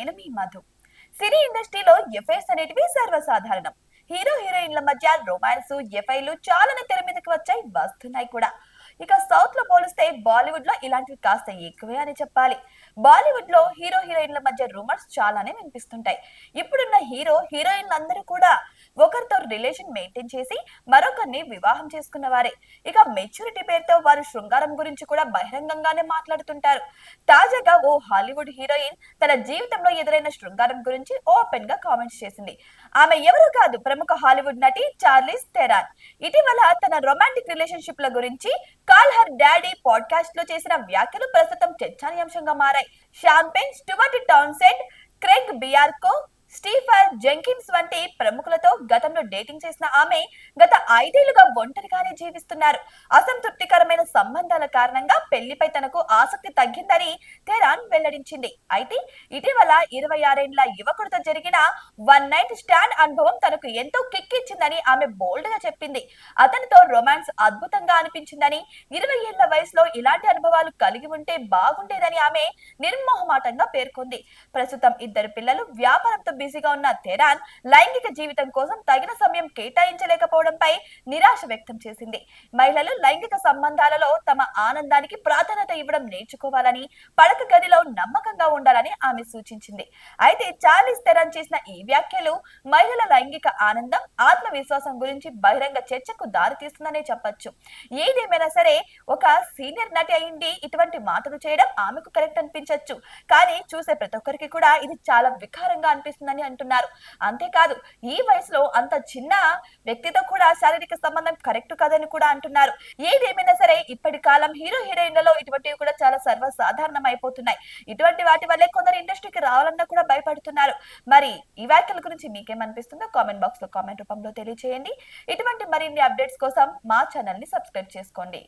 నేను మీ మధు. సినీ ఇండస్ట్రీలో ఎఫ్ఐఆర్స్ అనేటివి సర్వసాధారణం. హీరో హీరోయిన్ల మధ్య రొమాన్స్ ఎఫ్ఐలు చాలానే తెర మీదకి వచ్చాయి వస్తున్నాయి కూడా. ఇక సౌత్లో పోలిస్తే బాలీవుడ్లో ఇలాంటివి కాస్త ఎక్కువే అని చెప్పాలి. బాలీవుడ్లో హీరో హీరోయిన్ల మధ్య రూమర్స్ చాలానే వినిపిస్తుంటాయి. ఇప్పుడున్న హీరో హీరోయిన్లు అందరూ కూడా ఒకరితో రిలేషన్ మెయింటైన్ చేసి మరొకరిని వివాహం చేసుకున్న వారే ఇక మెచ్యూరిటీ పేరుతో వారు శృంగారం గురించి కూడా బహిరంగంగానే మాట్లాడుతుంటారు. తాజాగా ఓ హాలీవుడ్ హీరోయిన్ తన జీవితంలో ఎదురైన శృంగారం గురించి ఓపెన్గా కామెంట్స్ చేసింది. ఆమె ఎవరు కాదు ప్రముఖ హాలీవుడ్ నటి చార్లీస్ తెరాన్ ఇటీవల తన రొమాంటిక్ రిలేషన్షిప్ ల గురించి కాల్ హర్ డాడీ పాడ్కాస్ట్లో చేసిన వ్యాఖ్యలు ప్రస్తుతం చర్చానీయాంశంగా మారాయి. Sean Penn Stuart Townsend Craig Bierko Jenkins వంటి ప్రముఖులతో గతంలో డేటింగ్ చేసిన ఆమె గత ఐదేళ్ళుగా ఒంటరిగానే జీవిస్తున్నారు. అసంతృప్తికరమైన సంబంధాల కారణంగా పెళ్ళిపై తనకు ఆసక్తి తగ్గిందని తెరాన్ వెల్లడించింది. అయితే ఇటీవల ఇరవై ఆరేళ్ళ యువకుడితో జరిగిన వన్ నైట్ స్టాండ్ అనుభవం తనకు ఎంతో కిక్ ఇచ్చిందని ఆమె బోల్డ్గా చెప్పింది. అతనితో రొమాన్స్ అద్భుతంగా అనిపించిందని ఇరవై ఏళ్ళ వయసులో ఇలాంటి అనుభవాలు కలిగి ఉంటే బాగుండేదని ఆమె నిర్మోహమాటంగా పేర్కొంది. ప్రస్తుతం ఇద్దరు పిల్లలు వ్యాపారంతో బిజీగా ఉన్న తెరాన్ లైంగిక జీవితం కోసం తగిన సమయం కేటాయించలేకపోవడంపై నిరాశ వ్యక్తం చేసింది. మహిళలు లైంగిక సంబంధాలలో తమ ఆనందానికి ప్రాధాన్యత ఇవ్వడం నేర్చుకోవాలని పడక గదిలో నమ్మకంగా ఉండాలని ఆమె సూచించింది. అయితే చార్లీస్ తెరాన్ చేసిన ఈ వ్యాఖ్యలు మహిళల లైంగిక ఆనందం ఆత్మవిశ్వాసం గురించి బహిరంగ చర్చకు దారితీస్తుందనే చెప్పొచ్చు. ఏదేమైనా సరే ఒక సీనియర్ నటి అయింది ఇటువంటి మాటలు చేయడం ఆమెకు కరెక్ట్ అనిపించవచ్చు కానీ చూసే ప్రతి ఒక్కరికి కూడా ఇది చాలా వికారంగా అనిపిస్తుందని అంటున్నారు. అంతేకాదు ఈ వయసులో అంత చిన్న వ్యక్తితో కూడా శారీరక సంబంధం కరెక్ట్ కాదని కూడా అంటున్నారు. ఏదేమైనా సరే ఇప్పటి కాలం హీరో హీరోయిన్లలో ఇటువంటివి కూడా చాలా సర్వసాధారణం అయిపోతున్నాయి. ఇటువంటి వాటి వల్లే కొందరు ఇండస్ట్రీకి రావాలన్నా కూడా భయపడుతున్నారు. మరి ఈ వ్యాఖ్యల గురించి మీకేమనిపిస్తుందో కామెంట్ బాక్స్లో కామెంట్ రూపంలో తెలియజేయండి ఇటువంటి మరిన్ని అప్డేట్స్ కోసం మా ఛానల్ని సబ్స్క్రైబ్ చేసుకోండి.